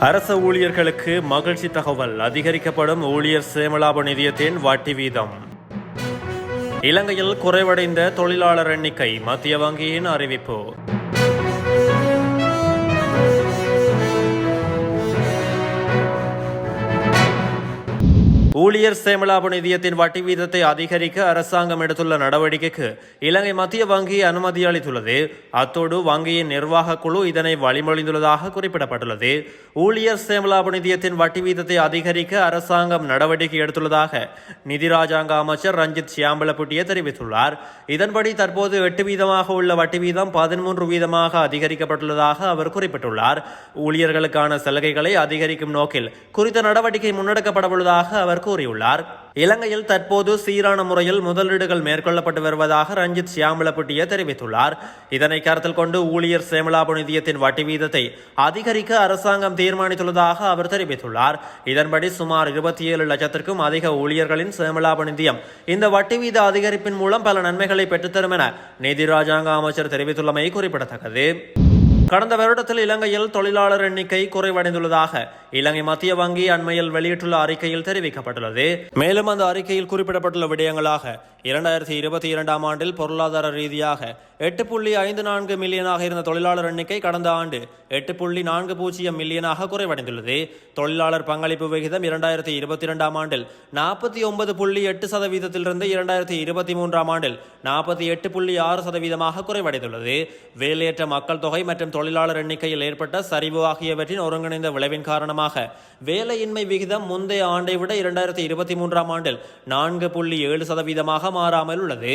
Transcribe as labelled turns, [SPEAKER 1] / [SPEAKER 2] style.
[SPEAKER 1] அரச ஊழியர்களுக்கு மகிழ்ச்சி தகவல். அதிகரிக்கப்படும் ஊழியர் சேமலாப நிதியத்தின் வட்டி வீதம். இலங்கையில் குறைவடைந்த தொழிலாளர் எண்ணிக்கை மத்திய வங்கியின் அறிவிப்பு. ஊழியர் சேமலாப நிதியத்தின் வட்டி வீதத்தை அதிகரிக்க அரசாங்கம் எடுத்துள்ள நடவடிக்கைக்கு இலங்கை மத்திய வங்கி அனுமதி அளித்துள்ளது. அத்தோடு வங்கியின் நிர்வாக குழு இதனை வழிமொழிந்துள்ளதாக குறிப்பிடப்பட்டுள்ளது. ஊழியர் சேமலாப நிதியத்தின் வட்டி வீதத்தை அதிகரிக்க அரசாங்கம் நடவடிக்கை எடுத்துள்ளதாக நிதி ராஜாங்க அமைச்சர் ரஞ்சித் சியாம்பலப்புட்டிய தெரிவித்துள்ளார். இதன்படி தற்போது எட்டு வீதமாக உள்ள வட்டி வீதம் பதிமூன்று வீதமாக அதிகரிக்கப்பட்டுள்ளதாக அவர் குறிப்பிட்டுள்ளார். ஊழியர்களுக்கான சலுகைகளை அதிகரிக்கும் நோக்கில் குறித்த நடவடிக்கை முன்னெடுக்கப்படவுள்ளதாக அவர் கூறியுள்ளார். இலங்கையில் தற்போது சீரான முறையில் முதலீடுகள் மேற்கொள்ளப்பட்டு வருவதாக ரஞ்சித் சியாமலப்பட்டிய தெரிவித்துள்ளார். இதனை கருத்தில் கொண்டு ஊழியர் சேமலாப நிதியத்தின் வட்டி வீதத்தை அதிகரிக்க அரசாங்கம் தீர்மானித்துள்ளதாக அவர் தெரிவித்துள்ளார். இதன்படி சுமார் இருபத்தி ஏழு லட்சத்திற்கும் அதிக ஊழியர்களின் சேமலாப நிதியம் இந்த வட்டி வீத அதிகரிப்பின் மூலம் பல நன்மைகளை பெற்றுத்தரும் என நிதி ராஜாங்க அமைச்சர் தெரிவித்துள்ளமை குறிப்பிடத்தக்கது. கடந்த வருடத்தில் இலங்கையில் தொழிலாளர் எண்ணிக்கை குறைவடைந்துள்ளதாக இலங்கை மத்திய வங்கி அண்மையில் வெளியிட்டுள்ள அறிக்கையில் தெரிவிக்கப்பட்டுள்ளது. மேலும் அந்த அறிக்கையில் குறிப்பிடப்பட்டுள்ள விடயங்களாக இரண்டாயிரத்தி இருபத்தி இரண்டாம் ஆண்டில் பொருளாதார ரீதியாக எட்டு புள்ளி ஐந்து நான்கு மில்லியனாக இருந்த தொழிலாளர் எண்ணிக்கை கடந்த ஆண்டு எட்டு புள்ளி நான்கு பூஜ்ஜியம் மில்லியனாக குறைவடைந்துள்ளது. தொழிலாளர் பங்களிப்பு விகிதம் இரண்டாயிரத்தி இருபத்தி இரண்டாம் ஆண்டில் நாற்பத்தி ஒன்பது புள்ளி எட்டு சதவீதத்திலிருந்து இரண்டாயிரத்தி இருபத்தி மூன்றாம் ஆண்டில் நாற்பத்தி எட்டு புள்ளி ஆறு சதவீதமாக குறைவடைந்துள்ளது. வேலையற்ற மக்கள் தொகை மற்றும் தொழிலாளர் எண்ணிக்கையில் ஏற்பட்ட சரிவு ஆகியவற்றின் ஒருங்கிணைந்த விளைவின் காரணமாக வேலையின்மை விகிதம் முந்தைய ஆண்டை விட இரண்டாயிரத்தி இருபத்தி மூன்றாம் ஆண்டில் நான்கு புள்ளி ஏழு சதவீதமாக மாறாமல் உள்ளது.